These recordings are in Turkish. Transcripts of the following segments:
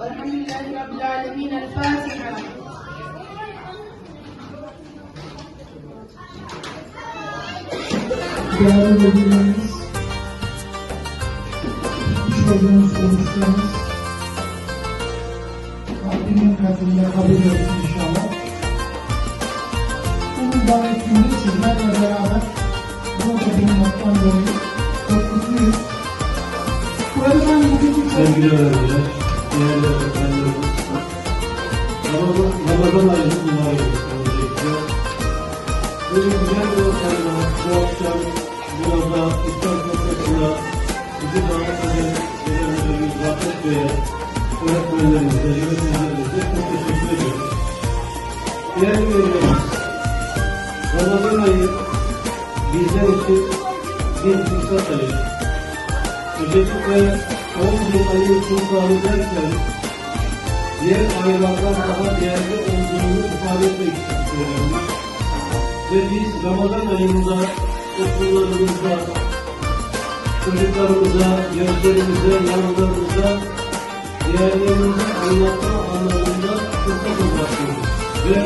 والحمد لله رب العالمين الفاتحة Değerli velilerimiz, işlediğiniz konuştuğunuz Rabbimin katında kabul olsun inşallah. Bugün davetini sizlerle beraber burada bulunmaktan dolayı çok mutluyuz. Bu arada ben bugünkü Sevgili öğrenciler, değerli öğretmenlerimiz, Ramazan, ayının mübarek öncelikle. Bugün bir ortamda, bu akşam burada İslam Sofrası'na bizi davet eden Müdürümüz Rafet Bey'e, öğretmenlerimize, yöneticilerimize çok teşekkür ediyoruz. Değerli üyelerimiz, Ramazan ayı için bir fırsat ayı. 11 ayın sultanı derken diğer aylardan daha değerli olduğunu ifade etmek istiyorum. Ve biz Ramazan ayında okullarımızda, çocuklarımıza, gençlerimize, yanlarımıza değerlerimizi anlatma anlamında fırsat olacaktır. Ve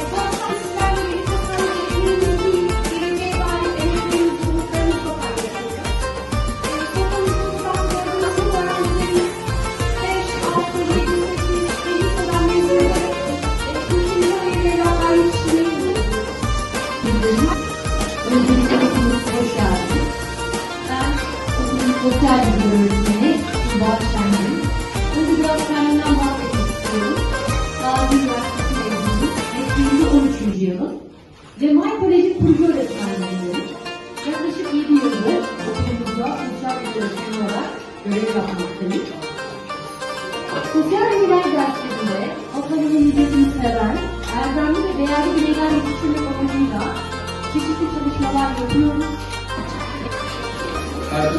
sosyal bilgi öğretmeni Tuğba Şengen. Önce biraz kendimden bahsetmek istiyorum. Gazi Üniversitesi mezunuyum. Mesleğimde 13. yılım. Ve May Koleji kurucu öğretmenliğindeyim. Yaklaşık 7 yıldır okulumuzda bilgi öğretmeni olarak görev yapmaktayım. Sosyal bilgiler derslerinde ve milletini seven, erdemli ve değerli bireyler yetiştirmek amacıyla çeşitli çalışmalar yapıyoruz.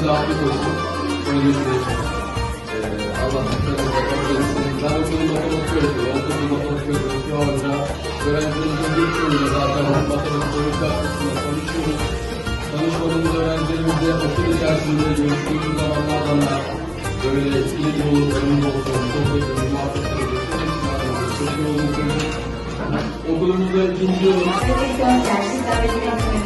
Herkese afiyet olsun. Öncelikle eee Allah sizlere bakmak eylesin. Ben okulun matematik öğretmeni, okulun matematik öğretmeni Hoca. Öğrencilerimizin bir çoğuyla zaten matematik bölüm dersinde tanışıyoruz. Tanışmadığımız öğrencilerimizle okul içerisinde görüştüğümüz böyle iyi olur, önümde olsun, sohbet edin, muhabbet olduğunu söylüyoruz. Okulumuzda ikinci yılımız Seleksiyon dersi, davetli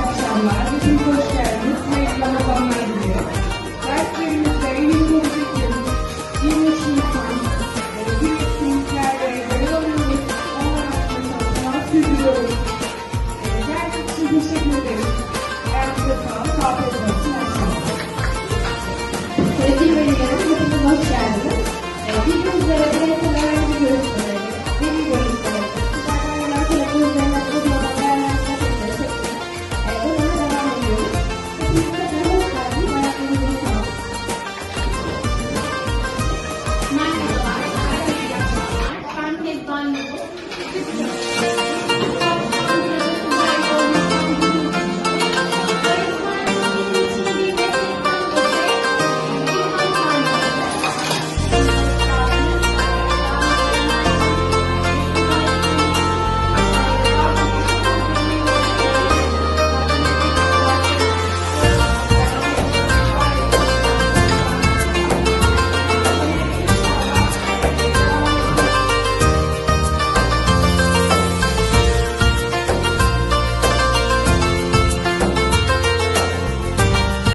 Amado de Cochete.